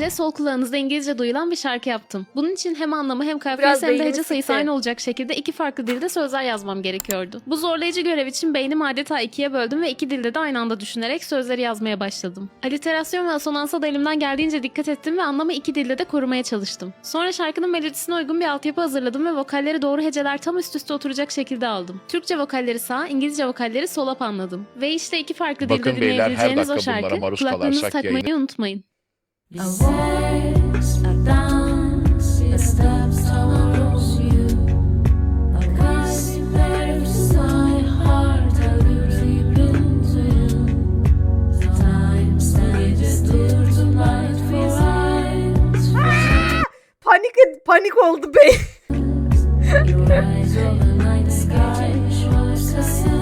Böylece sol kulağınızda İngilizce duyulan bir şarkı yaptım. Bunun için hem anlamı hem kafiyesi hem de hece sayısı aynı olacak şekilde iki farklı dilde sözler yazmam gerekiyordu. Bu zorlayıcı görev için beynimi adeta ikiye böldüm ve iki dilde de aynı anda düşünerek sözleri yazmaya başladım. Aliterasyon ve asonansa da elimden geldiğince dikkat ettim ve anlamı iki dilde de korumaya çalıştım. Sonra şarkının melodisine uygun bir altyapı hazırladım ve vokalleri doğru heceler tam üst üste oturacak şekilde aldım. Türkçe vokalleri sağa, İngilizce vokalleri sola panladım. Ve işte iki farklı Bakın dilde beyler, her dinleyebileceğiniz o dakika bunlara şarkı. maruz Kulaklarınızı takmayı yayını- unutmayın. Eyes. Panik panik oldu bey.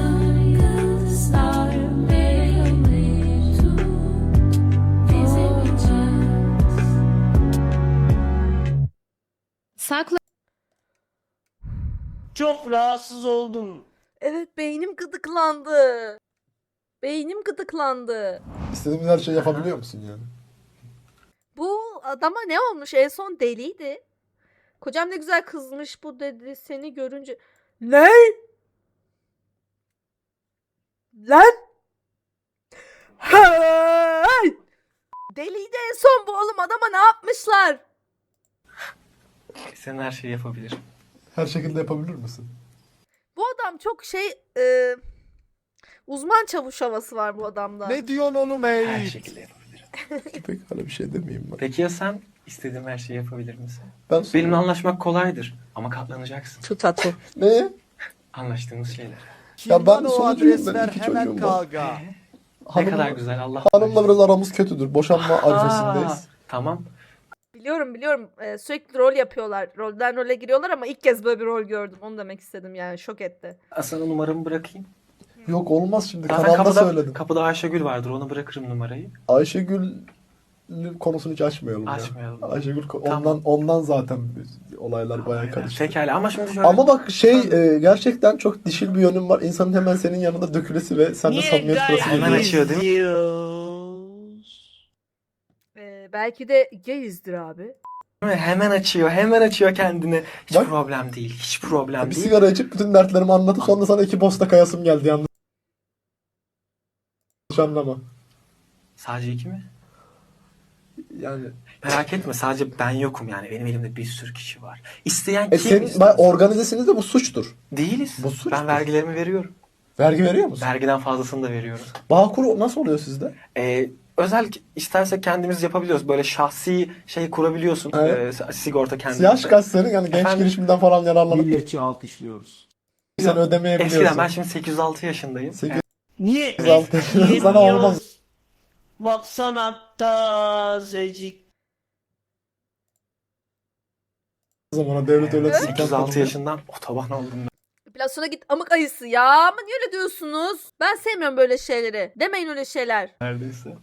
Çok rahatsız oldum. Evet beynim gıdıklandı. Beynim gıdıklandı. İstediğimiz her şeyi yapabiliyor musun yani? Bu adama ne olmuş? En son deliydi. Kocam ne güzel kızmış bu dedi seni görünce. Ne? Lan! Hey! Deliydi en son bu oğlum adama ne yapmışlar? Sen her şeyi yapabilirim. Her şekilde yapabilir misin? Bu adam çok şey e, uzman çavuş havası var bu adamda. Ne diyorsun oğlum Her ey? şekilde yapabilirim. Pek hala bir şey demeyeyim ben. Peki ya sen istediğim her şeyi yapabilir misin? Ben Benimle anlaşmak kolaydır ama katlanacaksın. Şu tatlı. Ne? Anlaştığımız şeyler. Ya ben Kim sonucuyum, ben adresler iki hemen çocuğum var. kavga. Ne Hanımla- kadar güzel Allah. Hanımla biraz aramız kötüdür. Boşanma arifesindeyiz. Aa, Tamam. Biliyorum biliyorum E, sürekli rol yapıyorlar. Rolden role giriyorlar ama ilk kez böyle bir rol gördüm. Onu demek istedim yani şok etti. Sana numaramı bırakayım. Yok olmaz şimdi. Zaten Kanalda kapıda, söyledim. kapıda Ayşegül vardır. Ona bırakırım numarayı. Ayşegül konusunu hiç açmayalım. ya. Açmayalım. Ayşegül ko- Tamam. ondan ondan zaten biz- olaylar bayağı karıştı. Pekala ama şimdi şöyle. Ama bak şey e, gerçekten çok dişil bir yönüm var. İnsanın hemen senin yanında dökülesi ve sende samimiyet kurası Hemen geliyor. açıyor değil mi? Belki de gayizdir abi. Hemen açıyor. Hemen açıyor kendini. Hiç Bak. problem değil. Hiç problem Bir değil. sigara içip bütün dertlerimi anlatıp sonra sana iki posta kayasım geldi yanlış anlama. Sadece iki mi? Yani Merak etme sadece ben yokum yani. Benim elimde bir sürü kişi var. İsteyen e kim? senin organizesiniz de bu suçtur. Değiliz. Bu suçtur. ben vergilerimi veriyorum. Vergi veriyor musun? Vergiden fazlasını da veriyorum. Bağkur nasıl oluyor sizde? Ee, özel istersek kendimiz yapabiliyoruz. Böyle şahsi şey kurabiliyorsun. Evet. Ee, sigorta kendimiz. Yaş senin? Yani genç Efendim? girişimden falan yararlanıp Milliyetçi alkışlıyoruz. sen ödemeyebiliyorsun. Eskiden ben şimdi 806 yaşındayım. 806 Niye? sana olmaz. Baksana tazecik. O zaman devlet öyle Evet. 806 yaşından otoban oldum ben. Biraz sonra git amık ayısı ya. Ama niye öyle diyorsunuz? Ben sevmiyorum böyle şeyleri. Demeyin öyle şeyler. Neredeyse.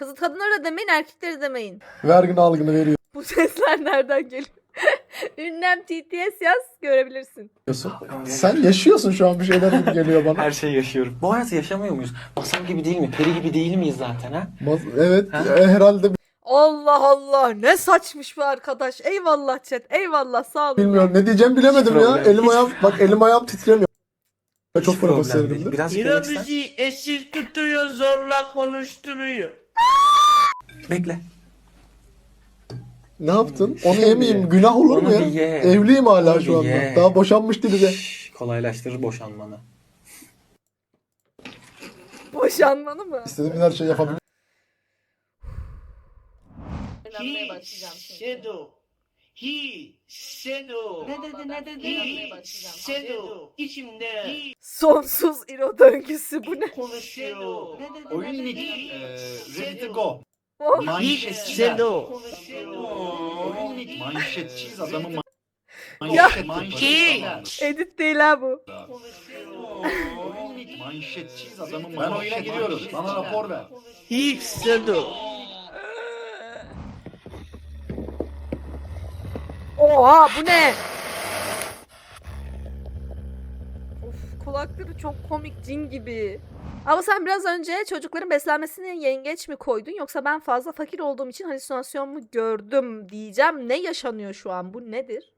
Kızı kadınlara demeyin erkeklere demeyin. Vergini algını veriyorsun. Bu sesler nereden geliyor? Ünlem TTS yaz görebilirsin. Sen yaşıyorsun şu an bir şeyler gibi geliyor bana. Her şeyi yaşıyorum. Bu hayatı yaşamıyor muyuz? Masal gibi değil mi? Peri gibi değil miyiz zaten ha? Mas- Evet Ha? e, herhalde Allah Allah ne saçmış bu arkadaş. Eyvallah chat eyvallah sağ olun. bilmiyorum ne diyeceğim bilemedim Hiç ya. problem, Elim ayağım bak elim ayağım titremiyor. Çok Hiç Yine demek ister- bizi esir tutuyor zorla konuşturuyor. Bekle. Ne yaptın? Onu yemeyeyim. Günah olur mu Onu ya? bir ye. Evliyim hala Onu şu anda. ye. Daha boşanmış değiliz ya. Kolaylaştırır boşanmanı. Boşanmanı mı? İstediğimiz her şeyi yapabilir. İnanmaya başlayacağım şimdi. He Sedo. Ne dedi ne dedi? Sedo. İçimde Sonsuz iro döngüsü bu ne? konuşuyor. Ne dedi Oyun ne dedi? e, ready to go. Oh. Sedo. Oyun link manşetçiyiz adamı ma- Ya. manşet manşet. edit değil ha bu. Manşetçiyiz adamı Ben oyuna giriyorum. Bana rapor ver. He Oha bu ne? Of kulakları çok komik cin gibi. Ama sen biraz önce çocukların beslenmesini yengeç mi koydun yoksa ben fazla fakir olduğum için halüsinasyon mu gördüm diyeceğim. Ne yaşanıyor şu an? Bu nedir?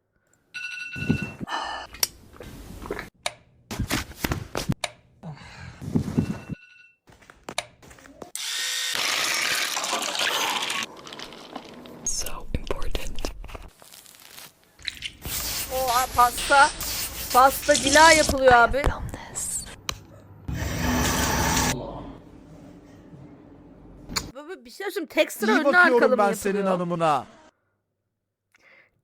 O a- pasta pasta dila yapılıyor abi. Bir şey söyleyeyim. Tek sıra İyi önlü arkalı mı ben yapılıyor? senin hanımına.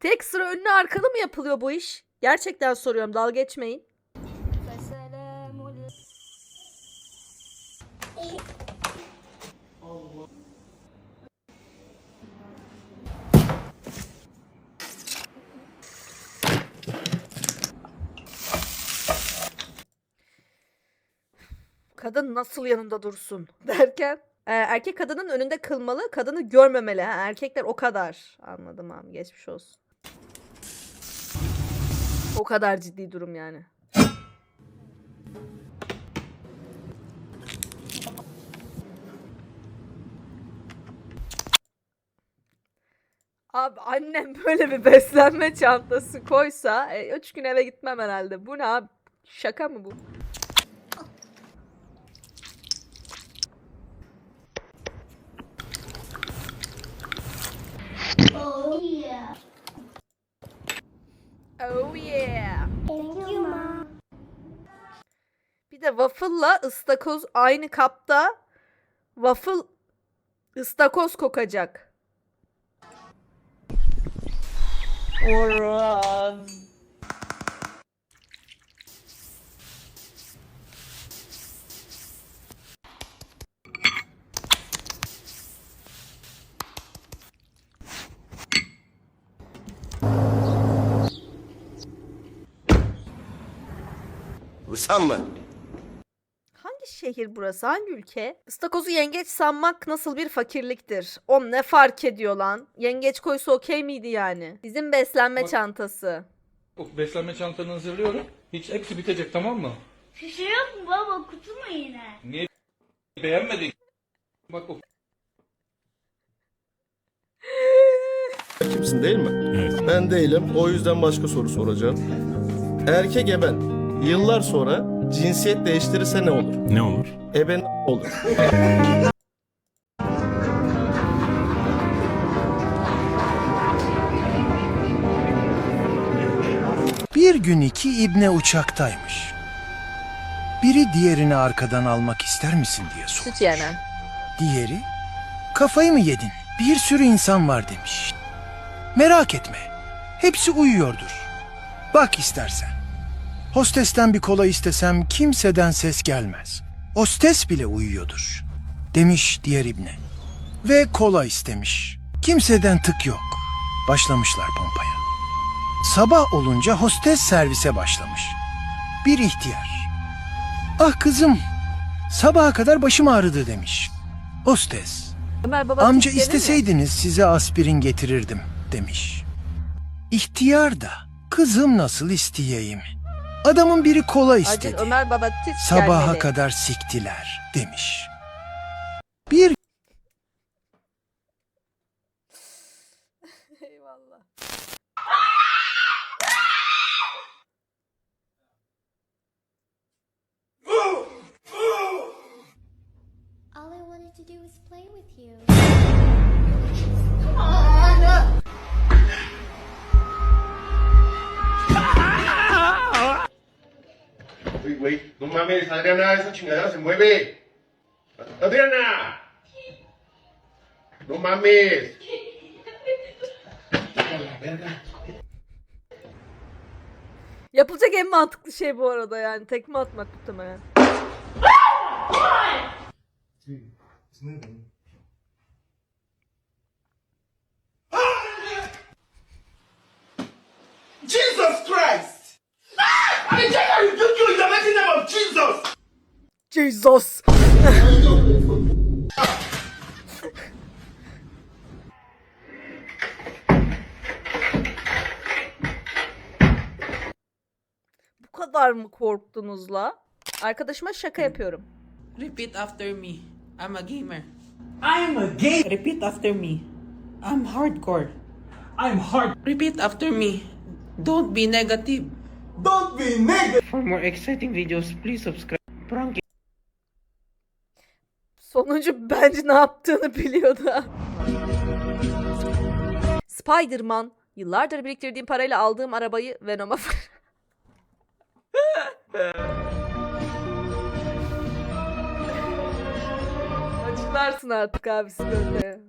Tek sıra önlü arkalı mı yapılıyor bu iş? Gerçekten soruyorum. Dalga geçmeyin. Kadın nasıl yanında dursun derken e, erkek kadının önünde kılmalı, kadını görmemeli. Ha, erkekler o kadar. Anladım abi, geçmiş olsun. O kadar ciddi durum yani. Abi annem böyle bir beslenme çantası koysa e, üç gün eve gitmem herhalde. Bu ne abi? Şaka mı bu? Oh yeah. Bir de waffle'la ıstakoz aynı kapta. Waffle ıstakoz kokacak. Orhan. Usanma. Hangi şehir burası? Hangi ülke? Istakozu yengeç sanmak nasıl bir fakirliktir? O ne fark ediyor lan? Yengeç koysa okey miydi yani? Bizim beslenme Bak- çantası. Beslenme çantanı hazırlıyorum. Hiç hepsi bitecek tamam mı? Bir şey yok mu baba kutu mu yine? Niye beğenmedin? Bak o Kimsin değil mi? Ben değilim. O yüzden başka soru soracağım. Erkek eben yıllar sonra cinsiyet değiştirirse ne olur? Ne olur? Eben olur. Bir gün iki ibne uçaktaymış. Biri diğerini arkadan almak ister misin diye sormuş. Süt yenen. Diğeri, kafayı mı yedin? Bir sürü insan var demiş. Merak etme, hepsi uyuyordur. Bak istersen. Hostesten bir kola istesem kimseden ses gelmez. Hostes bile uyuyordur. Demiş diğer ibne. Ve kola istemiş. Kimseden tık yok. Başlamışlar pompaya. Sabah olunca hostes servise başlamış. Bir ihtiyar. Ah kızım, sabaha kadar başım ağrıdı demiş. Hostes, Ömer baba amca mi? isteseydiniz size aspirin getirirdim demiş. İhtiyar da, kızım nasıl isteyeyim? Adamın biri kola Acil istedi. Ömer baba Sabaha gelmeli. kadar siktiler demiş. Bir Eyvallah. All I wanted to do was play with you. Uy, güey, no mames, Adriana, esa chingadera se mueve. Adriana. No mames. Yapılacak en mantıklı şey bu arada yani. Tekme atmak muhtemelen. Jesus Christ! I tell you, you do in the mighty name of Jesus! Jesus. Bu kadar mı korktunuz la? Arkadaşıma şaka yapıyorum. Repeat after me. I'm a gamer. I'm a gamer. Repeat after me. I'm hardcore. I'm hard. Repeat after me. Don't be negative. Don't be negative. For more exciting videos, please subscribe. Prank Sonuncu bence ne yaptığını biliyordu. Spider-Man. Yıllardır biriktirdiğim parayla aldığım arabayı Venom'a Açıklarsın artık abi sıkıntı.